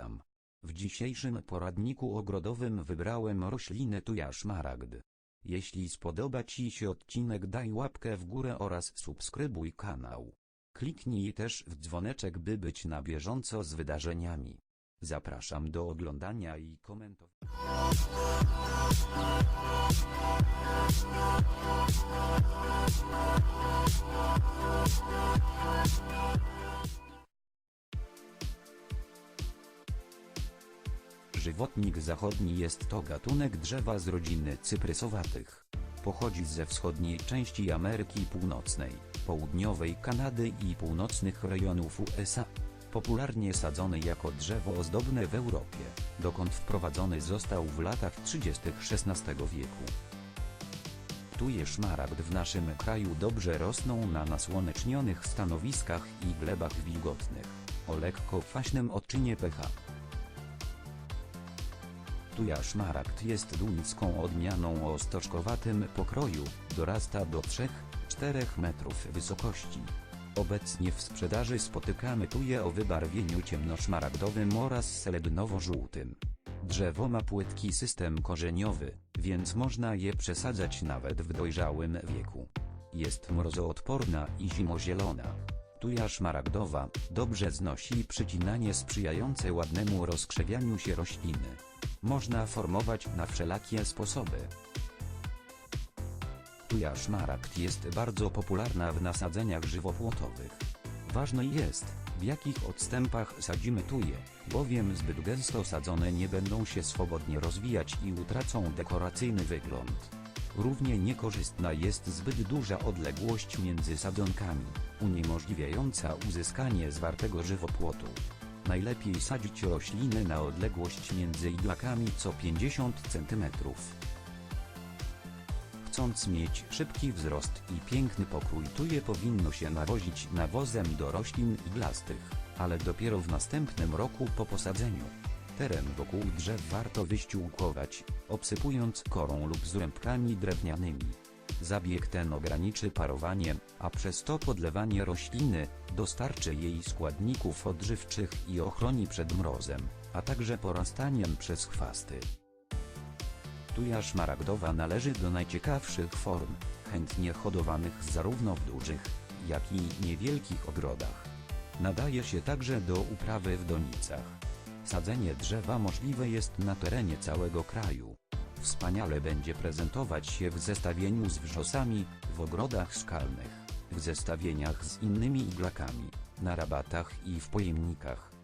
Witam. W dzisiejszym poradniku ogrodowym wybrałem rośliny tuja szmaragd. Jeśli spodoba Ci się odcinek daj łapkę w górę oraz subskrybuj kanał. Kliknij też w dzwoneczek by być na bieżąco z wydarzeniami. Zapraszam do oglądania i komentowania. Żywotnik zachodni jest to gatunek drzewa z rodziny cyprysowatych. Pochodzi ze wschodniej części Ameryki Północnej, południowej Kanady i północnych rejonów USA. Popularnie sadzony jako drzewo ozdobne w Europie, dokąd wprowadzony został w latach 30. XVI wieku. Tuje szmaragd w naszym kraju dobrze rosną na nasłonecznionych stanowiskach i glebach wilgotnych, o lekko kwaśnym odczynie pH. Tuja szmaragd jest duńską odmianą o stożkowatym pokroju, dorasta do 3-4 metrów wysokości. Obecnie w sprzedaży spotykamy tuje o wybarwieniu ciemnoszmaragdowym oraz srebrnowo-żółtym. Drzewo ma płytki system korzeniowy, więc można je przesadzać nawet w dojrzałym wieku. Jest mrozoodporna i zimozielona. Tuja szmaragdowa dobrze znosi przycinanie sprzyjające ładnemu rozkrzewianiu się rośliny. Można formować na wszelakie sposoby. Tuja szmaragd jest bardzo popularna w nasadzeniach żywopłotowych. Ważne jest, w jakich odstępach sadzimy tuje, bowiem zbyt gęsto sadzone nie będą się swobodnie rozwijać i utracą dekoracyjny wygląd. Równie niekorzystna jest zbyt duża odległość między sadzonkami, uniemożliwiająca uzyskanie zwartego żywopłotu. Najlepiej sadzić rośliny na odległość między iglakami co 50 cm. Chcąc mieć szybki wzrost i piękny pokrój tuje powinno się nawozić nawozem do roślin iglastych, ale dopiero w następnym roku po posadzeniu. Teren wokół drzew warto wyściółkować, obsypując korą lub zrębkami drewnianymi. Zabieg ten ograniczy parowanie, a przez to podlewanie rośliny, dostarczy jej składników odżywczych i ochroni przed mrozem, a także porastaniem przez chwasty. Tuja szmaragdowa należy do najciekawszych form, chętnie hodowanych zarówno w dużych, jak i niewielkich ogrodach. Nadaje się także do uprawy w donicach. Sadzenie drzewa możliwe jest na terenie całego kraju. Wspaniale będzie prezentować się w zestawieniu z wrzosami, w ogrodach skalnych, w zestawieniach z innymi iglakami, na rabatach i w pojemnikach.